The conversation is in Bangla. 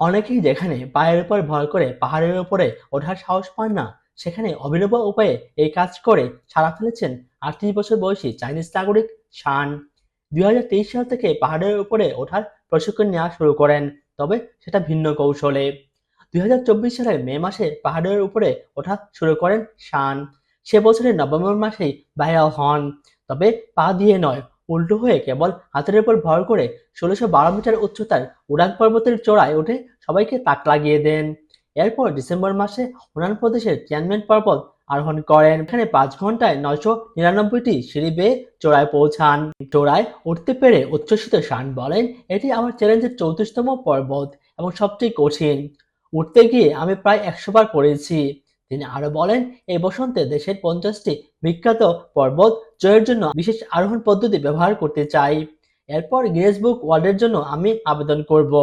অনেকেই যেখানে পায়ের উপর ভর করে পাহাড়ের উপরে ওঠার সাহস পান না, সেখানে অভিনব উপায়ে এই কাজ করে ছাড়া ফেলেছেন আটত্রিশ বছর বয়সী চাইনিজ নাগরিক শান। দুই হাজার তেইশ সাল থেকে পাহাড়ের উপরে ওঠার প্রশিক্ষণ নেওয়া শুরু করেন, তবে সেটা ভিন্ন কৌশলে। দুই হাজার চব্বিশ সালের মে মাসে পাহাড়ের উপরে ওঠা শুরু করেন শান। সে বছরের নভেম্বর মাসেই ভাইরাল হন, তবে পা দিয়ে নয় উল্টো হয়ে কেবল হাতের উপর ভর করে ষোলোশো বারো মিটার উচ্চতার উড়ান পর্বতের চূড়ায় উঠে সবাইকে তাক লাগিয়ে দেন। এরপর ডিসেম্বর মাসে হুনান প্রদেশের টিয়ানমেন পর্বত আরোহণ করেন। এখানে পাঁচ ঘন্টায় নয়শো নিরানব্বইটি সিঁড়ি বেয়ে চোরায় পৌঁছান। চোরায় উঠতে পেরে উচ্ছ্বসিত শান বলেন, এটি আমার চ্যালেঞ্জের চৌত্রিশতম পর্বত এবং সবচেয়ে কঠিন। উঠতে গিয়ে আমি প্রায় একশো বার পড়েছি। তিনি আরও বলেন, এই বসন্তে দেশের পঞ্চাশটি বিখ্যাত পর্বত জয়ের জন্য বিশেষ আরোহণ পদ্ধতি ব্যবহার করতে চাই। এরপর গিনেস বুক ওয়ার্ল্ডের জন্য আমি আবেদন করব।